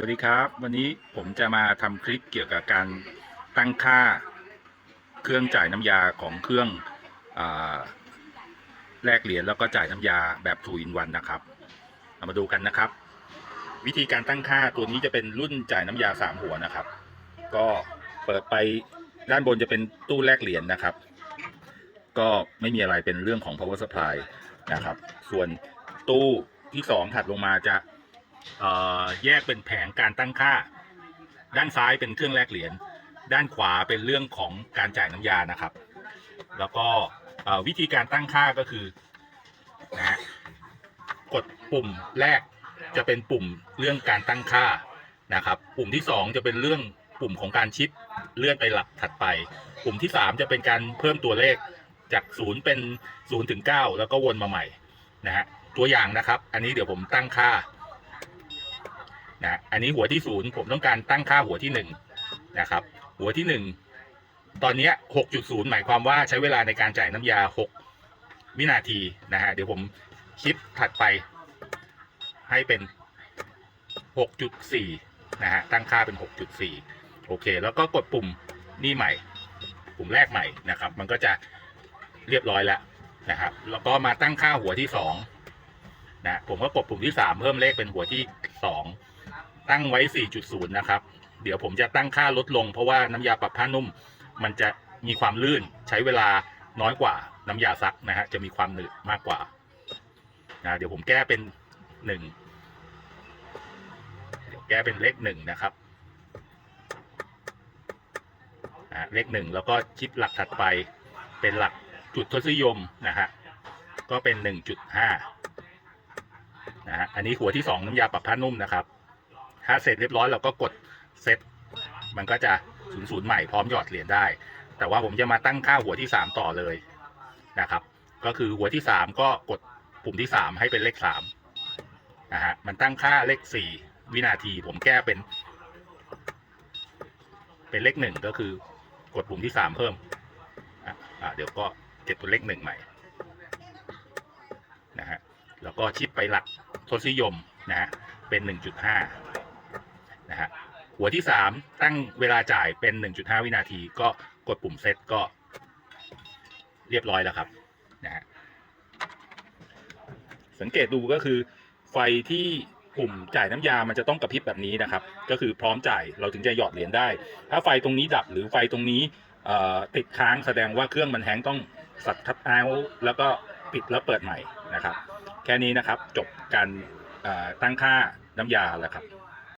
วัสดีครับ วันนี้ผมจะมาทำคลิปเกี่ยวกับการตั้งค่าเครื่องจ่ายน้ำยาของเครื่องอแลกเหรียญแล้วก็จ่ายน้ำยาแบบทูอินวันนะครับเรามาดูกันนะครับ วิธีการตั้งค่าตัวนี้จะเป็นรุ่นจ่ายน้ำยาสามหัวนะครับ ก็เปิดไปด้านบนจะเป็นตู้แลกเหรียญนะครับ ก็ไม่มีอะไรเป็นเรื่องของ power supply นะครับ ส่วนตู้ที่สองถัดลงมาจะ แยกเป็นแผงการตั้งค่า ด้านซ้ายเป็นเครื่องแลกเหรียญด้านขวาเป็นเรื่องของการจ่ายน้ำยานะครับ แล้วก็วิธีการตั้งค่าก็คือนะกดปุ่มแรกจะเป็นปุ่มเรื่องการตั้งค่านะครับ ปุ่มที่สองจะเป็นเรื่องปุ่มของการชิปเลื่อนไปหลักถัดไป ปุ่มที่สามจะเป็นการเพิ่มตัวเลขจากศูนย์เป็นศูนย์ถึงเก้าแล้วก็วนมาใหม่นะฮะตัวอย่างนะครับ อันนี้เดี๋ยวผมตั้งค่า นะอันนี้หัวที่ศูนย์ผมต้องการตั้งค่าหัวที่หนึ่งนะครับ หัวที่หนึ่งตอนนี้หกจุดศูนย์หมายความว่าใช้เวลาในการจ่ายน้ำยาหกวินาทีนะฮะเดี๋ยวผมคิดถัดไปให้เป็นหกจุดสี่นะฮะ ตั้งค่าเป็นหกจุดสี่โอเค แล้วก็กดปุ่มนี่ใหม่ ปุ่มแรกใหม่นะครับ มันก็จะเรียบร้อยแล้วนะครับ แล้วก็มาตั้งค่าหัวที่สองนะ ผมก็กดปุ่มที่สามเพิ่มเลขเป็นหัวที่สอง ตั้งไว้ 4.0 นะครับ เดี๋ยวผมจะตั้งค่าลดลง เพราะว่าน้ำยาปรับผ้านุ่ม มันจะมีความลื่นใช้เวลาน้อยกว่าน้ำยาซักนะฮะจะมีความหนืดมากกว่านะเดี๋ยวผมแก้เป็นหนึ่งเดี๋ยวแก้เป็นเลขหนึ่งนะครับนะเลขหนึ่งแล้วก็ชิปหลักถัดไปเป็นหลักจุดทศนิยมนะฮะก็เป็นหนึ่งจุดห้านะฮะอันนี้หัวที่สองน้ำยาปรับผ้านุ่มนะครับ ถ้าเสร็จเรียบร้อยเราก็กดเซตมันก็จะศูนย์ศูนย์ใหม่พร้อมหยอดเหรียญได้ แต่ว่าผมจะมาตั้งค่าหัวที่สามต่อเลยนะครับ ก็คือหัวที่สามก็กดปุ่มที่สามให้เป็นเลขสามนะฮะมันตั้งค่าเลขสี่วินาทีผมแก้เป็น เป็นเลขหนึ่งก็คือกดปุ่มที่สามเพิ่มอะเดี๋ยวก็เก็บตัวเลขหนึ่งใหม่นะฮะแล้วก็ชิปไปหลักทศนิยมนะฮะเป็น1.5นะฮะหัวที่ 3 ตั้งเวลาจ่ายเป็น 1.5 วินาที ก็กดปุ่มเซตก็เรียบร้อยแล้วครับนะฮะสังเกตดูก็คือ ไฟที่ปุ่มจ่ายน้ำยามันจะต้องกระพริบแบบนี้นะครับ ก็คือพร้อมจ่ายเราถึงจะหยอดเหรียญได้ ถ้าไฟตรงนี้ดับหรือไฟตรงนี้ติดค้างแสดงว่าเครื่องมันแฮงต้องสัตคัดเอาท์แล้วก็ปิดแล้วเปิดใหม่นะครับ แค่นี้นะครับจบการตั้งค่าน้ำยาแล้วครับ